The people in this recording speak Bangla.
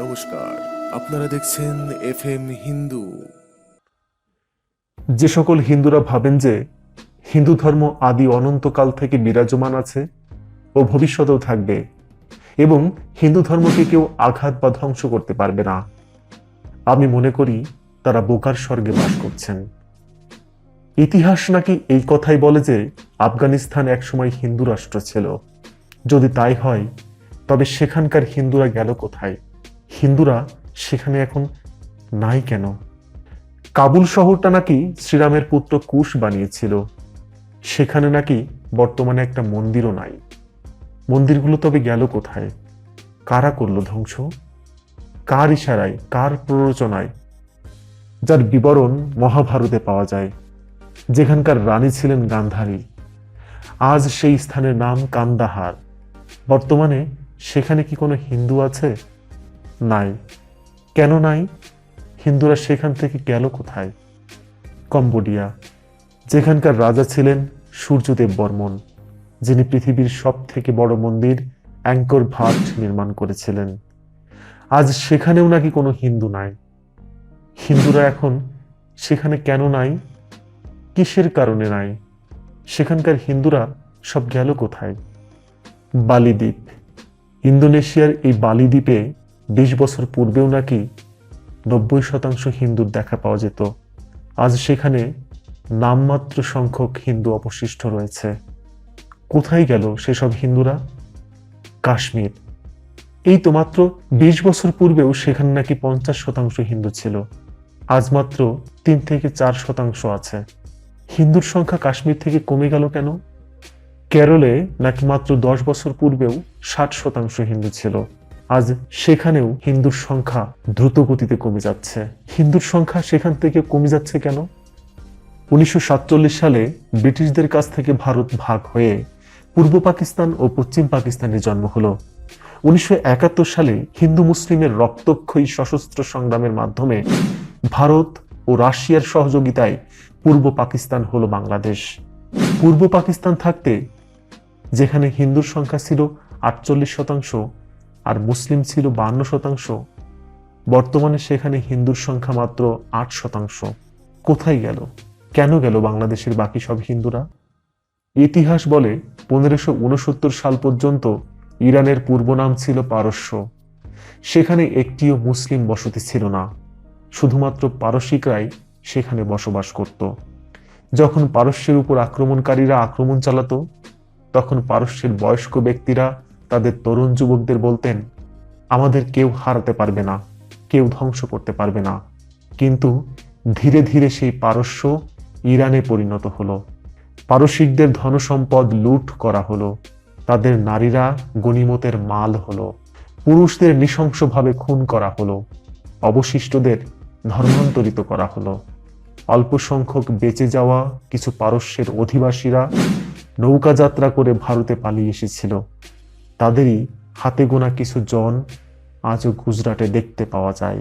নমস্কার। আপনারা দেখছেন এফ এম হিন্দু। যে সকল হিন্দুরা ভাবেন যে হিন্দু ধর্ম আদি অনন্তকাল থেকে বিরাজমান আছে ও ভবিষ্যতেও থাকবে এবং হিন্দু ধর্মকে কেউ আঘাত বা ধ্বংস করতে পারবে না, আমি মনে করি তারা বোকার স্বর্গে বাস করছেন। ইতিহাস নাকি এই কথাই বলে যে আফগানিস্তান একসময় হিন্দু রাষ্ট্র ছিল। যদি তাই হয়, তবে সেখানকার হিন্দুরা গেল কোথায়? হিন্দুরা সেখানে এখন নাই কেন? কাবুল শহরটা নাকি শ্রীরামের পুত্র কুশ বানিয়েছিল। সেখানে নাকি বর্তমানে একটা মন্দিরও নাই। মন্দিরগুলো তবে গেল কোথায়? কারা করল ধ্বংস? কার ইশারায়, কার প্ররোচনায়? যার বিবরণ মহাভারতে পাওয়া যায়। যেখানকার রানী ছিলেন গান্ধারী। আজ সেই স্থানের নাম কান্দাহার। বর্তমানে সেখানে কি কোনো হিন্দু আছে? নাই। কেন নাই? হিন্দুরা সেখান থেকে গেল কোথায়? কম্বোডিয়া, যেখানকার রাজা ছিলেন সূর্যদেব বর্মন, যিনি পৃথিবীর সব থেকে বড় মন্দির অ্যাঙ্কর ভাট নির্মাণ করেছিলেন। আজ সেখানেও নাকি কোনো হিন্দু নাই। হিন্দুরা এখন সেখানে কেন নাই? কিসের কারণে নাই? সেখানকার হিন্দুরা সব গেল কোথায়? বালিদ্বীপ, ইন্দোনেশিয়ার এই বালিদ্বীপে বিশ বছর পূর্বেও নাকি নব্বই শতাংশ হিন্দুর দেখা পাওয়া যেত। আজ সেখানে নামমাত্র সংখ্যক হিন্দু অবশিষ্ট রয়েছে। কোথায় গেল সেসব হিন্দুরা? কাশ্মীর। এই তো মাত্র বিশ বছর পূর্বেও সেখানে নাকি পঞ্চাশ শতাংশ হিন্দু ছিল। আজ মাত্র তিন থেকে চার শতাংশ আছে। হিন্দুর সংখ্যা কাশ্মীর থেকে কমে গেল কেন? কেরলে নাকি মাত্র দশ বছর পূর্বেও ষাট শতাংশ হিন্দু ছিল। আজ সেখানেও হিন্দুর সংখ্যা দ্রুত গতিতে কমে যাচ্ছে। হিন্দুর সংখ্যা সেখান থেকে কমে যাচ্ছে কেন? উনিশশো সাতচল্লিশ সালে ব্রিটিশদের কাছ থেকে ভারত ভাগ হয়ে পূর্ব পাকিস্তান ও পশ্চিম পাকিস্তানের জন্ম হলো। উনিশশো একাত্তর সালে হিন্দু মুসলিমের রক্তক্ষয়ী সশস্ত্র সংগ্রামের মাধ্যমে ভারত ও রাশিয়ার সহযোগিতায় পূর্ব পাকিস্তান হলো বাংলাদেশ। পূর্ব পাকিস্তান থাকতে যেখানে হিন্দুর সংখ্যা ছিল আটচল্লিশ শতাংশ আর মুসলিম ছিল বান্ন শতাংশ। বর্তমানে সেখানে হিন্দুর সংখ্যা মাত্র আট শতাংশ। কোথায় গেল? কেন গেল বাংলাদেশের বাকি সব হিন্দুরা? ইতিহাস বলে পনেরোশো সাল পর্যন্ত ইরানের পূর্ব নাম ছিল পারস্য। সেখানে একটিও মুসলিম বসতি ছিল না। শুধুমাত্র পারসিকরাই সেখানে বসবাস করত। যখন পারস্যের উপর আক্রমণকারীরা আক্রমণ চালাতো, তখন পারস্যের বয়স্ক ব্যক্তিরা তাদের তরুণ যুবকদের বলতেন, আমাদের কেউ হারাতে পারবে না, কেউ ধ্বংস করতে পারবে না। কিন্তু ধীরে ধীরে সেই পারস্য ইরানে পরিণত হলো। পারসিকদের ধনসম্পদ লুট করা হলো। তাদের নারীরা গণিমতের মাল হলো। পুরুষদের নৃশংসভাবে খুন করা হলো। অবশিষ্টদের ধর্মান্তরিত করা হলো। অল্প সংখ্যক বেঁচে যাওয়া কিছু পারস্যের অধিবাসীরা নৌকা যাত্রা করে ভারতে পালিয়ে এসেছিল। তাদেরই হাতে গোনা কিছু জন আজও গুজরাটে দেখতে পাওয়া যায়।